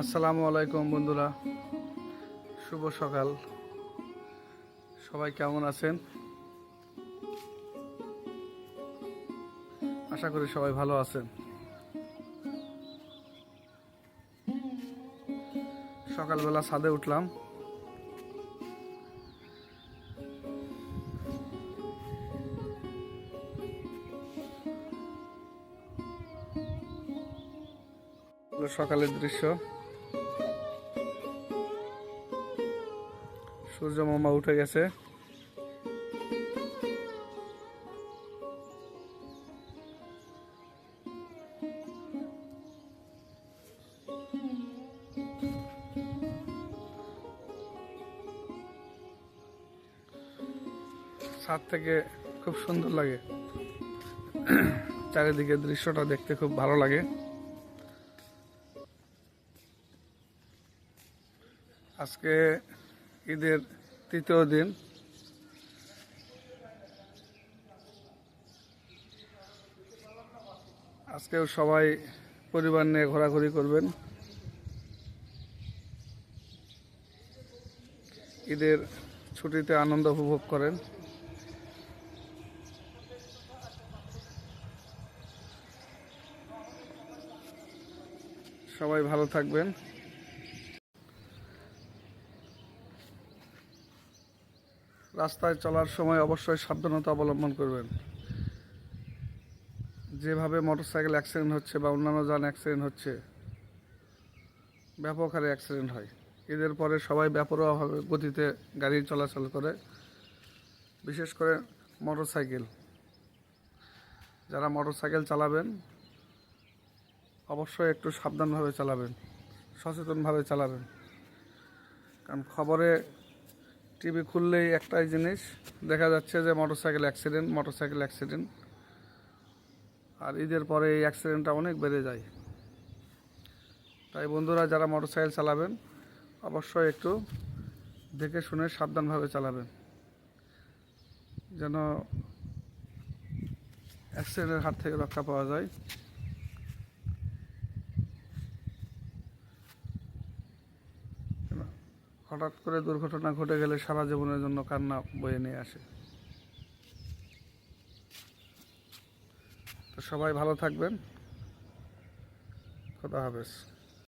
আসসালামু আলাইকুম, বন্ধুরা। শুভ সকাল। সবাই কেমন আছেন? আশা করি সবাই ভালো আছেন। সকালবেলা ছাদে উঠলাম। সকালের দৃশ্য। সূর্য মামা উঠে গেছে। ছাদ থেকে খুব সুন্দর লাগে। চারিদিকে দৃশ্যটা দেখতে খুব ভালো লাগে। আজকে ঈদের তৃতীয় দিন। আজকেও সবাই পরিবার নিয়ে ঘোরাঘুরি করবেন। ঈদের ছুটিতে আনন্দ উপভোগ করেন। সবাই ভালো থাকবেন। রাস্তায় চলার সময় অবশ্যই সাবধানতা অবলম্বন করবেন। যেভাবে মোটরসাইকেল অ্যাক্সিডেন্ট হচ্ছে বা অন্যান্য যান অ্যাক্সিডেন্ট হচ্ছে, ব্যাপক হারে অ্যাক্সিডেন্ট হয়। এদের পরে সবাই ব্যাপরোয়াভাবে গতিতে গাড়ি চলাচল করে, বিশেষ করে মোটরসাইকেল। যারা মোটরসাইকেল চালাবেন, অবশ্যই একটু সাবধানভাবে চালাবেন, সচেতনভাবে চালাবেন। কারণ খবরে টিভি খুললেই একটাই জিনিস, দেখা যাচ্ছে যে মোটরসাইকেল অ্যাক্সিডেন্ট মোটরসাইকেল অ্যাক্সিডেন্ট আর ঈদের পরে এই অ্যাক্সিডেন্টটা অনেক বেড়ে যায়। তাই বন্ধুরা, যারা মোটরসাইকেল চালাবেন, অবশ্যই একটু দেখে শুনে সাবধানভাবে চালাবেন। যেন অ্যাক্সিডেন্টের হাত থেকে রক্ষা পাওয়া যায়। হঠাৎ করে দুর্ঘটনা ঘটে গেলে সারা জীবনের জন্য কান্না বয়ে নিয়ে আসে। তো সবাই ভালো থাকবেন। খোদা হাফেজ।